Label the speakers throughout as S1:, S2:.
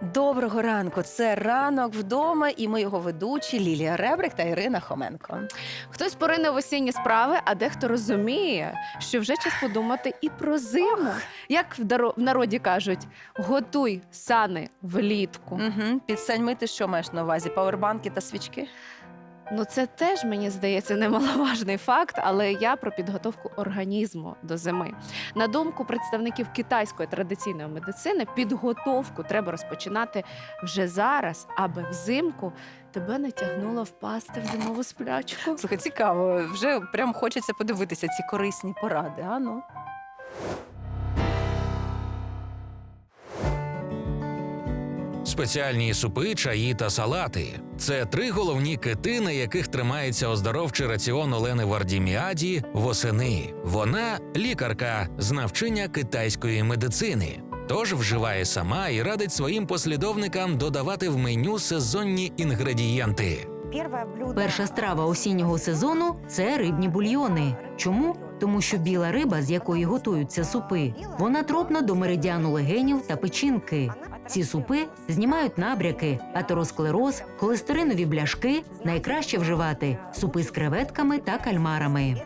S1: Доброго ранку. Це ранок вдома, і ми його ведучі Лілія Ребрик та Ірина Хоменко.
S2: Хтось порине в осінні справи, а дехто розуміє, що вже час подумати і про зиму. Як в даро- в народі кажуть, готуй сани влітку.
S1: Угу. Під саньми ти що маєш на увазі? Павербанки та свічки?
S2: Ну це теж мені здається немаловажний факт, але я про підготовку організму до зими. На думку представників китайської традиційної медицини, підготовку треба розпочинати вже зараз, аби взимку тебе не тягнуло впасти в зимову сплячку.
S1: Слухай, цікаво. Вже прям хочеться подивитися ці корисні поради. А ну.
S3: Спеціальні супи, чаї та салати це три головні кити, на яких тримається оздоровчий раціон Олени Вардіміаді восени. Вона лікарка з навчання китайської медицини. Тож вживає сама і радить своїм послідовникам додавати в меню сезонні інгредієнти.
S4: Перша страва осіннього сезону це рибні бульйони. Чому? Тому що біла риба, з якої готуються супи, вона тропна до меридіану легенів та печінки. Ці супи знімають набряки, атеросклероз, холестеринові бляшки. Найкраще вживати супи з креветками та кальмарами.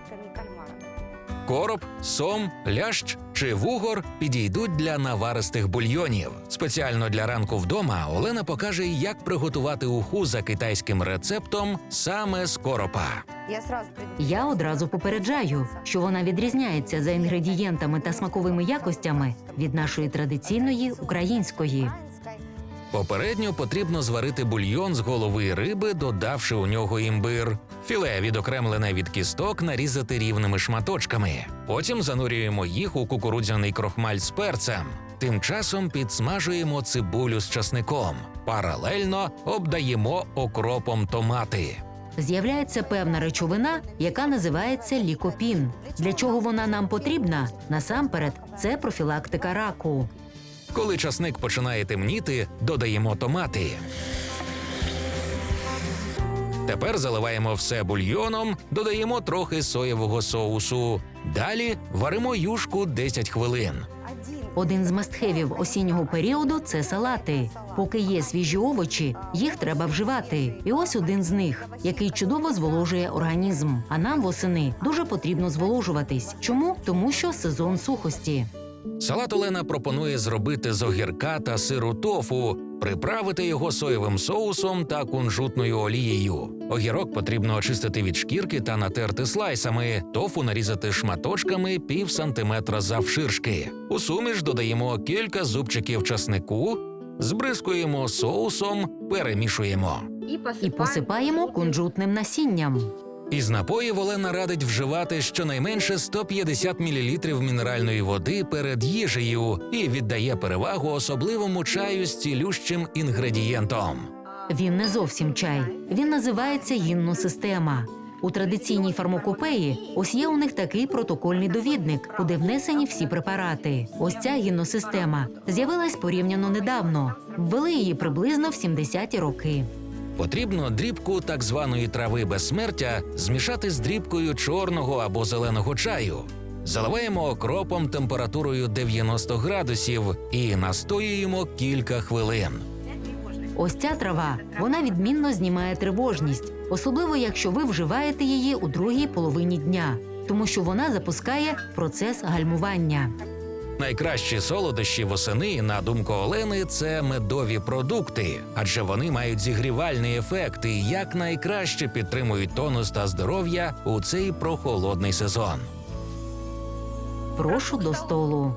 S3: Короб, сом, лящ чи вугор підійдуть для наваристих бульйонів. Спеціально для ранку вдома Олена покаже, як приготувати уху за китайським рецептом саме з коропа.
S4: Я одразу попереджаю, що вона відрізняється за інгредієнтами та смаковими якостями від нашої традиційної української.
S3: Попередньо потрібно зварити бульйон з голови риби, додавши у нього імбир. Філе, відокремлене від кісток, нарізати рівними шматочками. Потім занурюємо їх у кукурудзяний крохмаль з перцем. Тим часом підсмажуємо цибулю з часником. Паралельно обдаємо окропом томати.
S4: З'являється певна речовина, яка називається лікопін. Для чого вона нам потрібна? Насамперед, це профілактика раку.
S3: Коли часник починає темніти, додаємо томати. Тепер заливаємо все бульйоном, додаємо трохи соєвого соусу. Далі варимо юшку 10 хвилин.
S4: Один з мастхевів осіннього періоду це салати. Поки є свіжі овочі, їх треба вживати. І ось один з них, який чудово зволожує організм. А нам восени дуже потрібно зволожуватись. Чому? Тому що сезон сухості.
S3: Салат Олена пропонує зробити з огірка та сиру тофу, приправити його соєвим соусом та кунжутною олією. Огірок потрібно очистити від шкірки та натерти слайсами, тофу нарізати шматочками пів сантиметра завширшки. У суміш додаємо кілька зубчиків часнику, збризкуємо соусом, перемішуємо.
S4: І посипаємо кунжутним насінням.
S3: Із напоїв Олена радить вживати щонайменше 150 мл мінеральної води перед їжею і віддає перевагу особливому чаю з цілющим інгредієнтом.
S4: Він не зовсім чай. Він називається гінно система. У традиційній фармакопеї ось є у них такий протокольний довідник, куди внесені всі препарати. Ось ця гінносистема з'явилась порівняно недавно. Ввели її приблизно в 70-ті роки.
S3: Потрібно дрібку так званої трави безсмертя змішати з дрібкою чорного або зеленого чаю. Заливаємо окропом температурою 90 градусів і настоюємо кілька хвилин.
S4: Ось ця трава вона відмінно знімає тривожність, особливо якщо ви вживаєте її у другій половині дня, тому що вона запускає процес гальмування.
S3: Найкращі солодощі восени, на думку Олени, це медові продукти, адже вони мають зігрівальний ефект і якнайкраще підтримують тонус та здоров'я у цей прохолодний сезон.
S4: Прошу до столу.